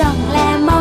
จ้องและม